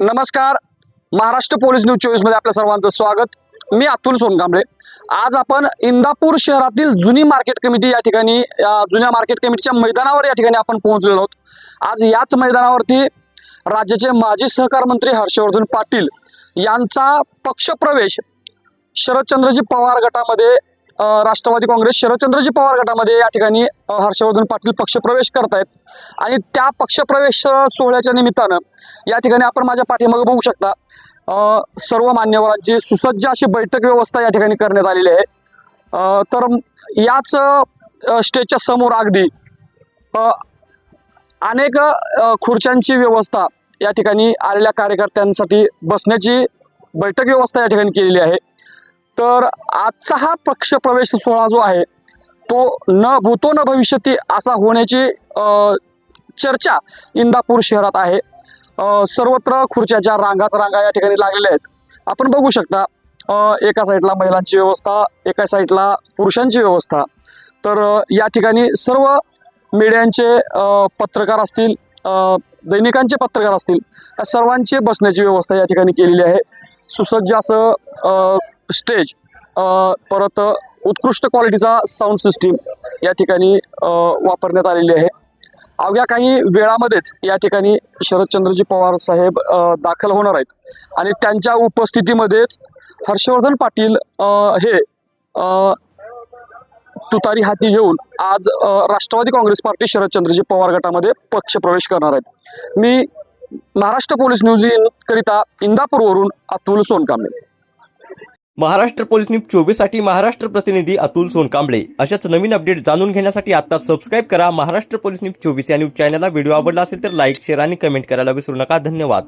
नमस्कार. Maharashtra police news चोवीसमध्ये आपल्या सर्वांचं स्वागत. मी अतुल सोनकांबळे. आज आपण इंदापूर शहरातील जुनी मार्केट कमिटी या ठिकाणी या जुन्या मार्केट कमिटीच्या मैदानावर या ठिकाणी आपण पोहोचलेलो आहोत. आज याच मैदानावरती राज्याचे माजी सहकार मंत्री हर्षवर्धन पाटील यांचा पक्षप्रवेश शरदचंद्रजी पवार गटामध्ये राष्ट्रवादी काँग्रेस शरदचंद्रजी पवार गटामध्ये या ठिकाणी हर्षवर्धन पाटील पक्षप्रवेश करतायत. आणि त्या पक्षप्रवेश सोहळ्याच्या निमित्तानं या ठिकाणी आपण माझ्या पाठीमागे बघू शकता सर्व मान्यवरांची सुसज्ज अशी बैठक व्यवस्था या ठिकाणी करण्यात आलेली आहे. तर याच स्टेजच्या समोर अगदी अनेक खुर्च्यांची व्यवस्था या ठिकाणी आलेल्या कार्यकर्त्यांसाठी बसण्याची बैठक व्यवस्था या ठिकाणी केलेली आहे. तर आजचा हा पक्ष प्रवेश सोहळा जो आहे तो न भूतो न भविष्यती असा होण्याची चर्चा इंदापूर शहरात आहे. सर्वत्र खुर्च्याच्या रांगाच रांगा या ठिकाणी लागलेल्या आहेत आपण बघू शकता एका साईडला महिलांची व्यवस्था एका साईडला पुरुषांची व्यवस्था. तर या ठिकाणी सर्व मीडियांचे पत्रकार असतील दैनिकांचे पत्रकार असतील या सर्वांची बसण्याची व्यवस्था या ठिकाणी केलेली आहे. सुसज्ज असं स्टेज परत उत्कृष्ट क्वालिटीचा साऊंड सिस्टीम या ठिकाणी वापरण्यात आलेली आहे. अवघ्या काही वेळामध्येच या ठिकाणी शरदचंद्रजी पवार साहेब दाखल होणार आहेत. आणि त्यांच्या उपस्थितीमध्येच हर्षवर्धन पाटील हे तुतारी हाती घेऊन आज राष्ट्रवादी काँग्रेस पार्टी शरदचंद्रजी पवार गटामध्ये पक्षप्रवेश करणार आहेत. मी महाराष्ट्र पोलीस न्यूज करिता इंदापूरवरून अतुल सोनकांबे महाराष्ट्र पोलीस न्यूज चोवीससाठी महाराष्ट्र प्रतिनिधी अतुल सोनकांबळे. अशाच नवीन अपडेट जाणून घेण्यासाठी आता सबस्क्राईब करा. महाराष्ट्र पोलीस न्यूज चोवीस या न्यूज चॅनलला व्हिडिओ आवडला असेल तर लाईक शेअर आणि कमेंट करायला विसरू नका. धन्यवाद.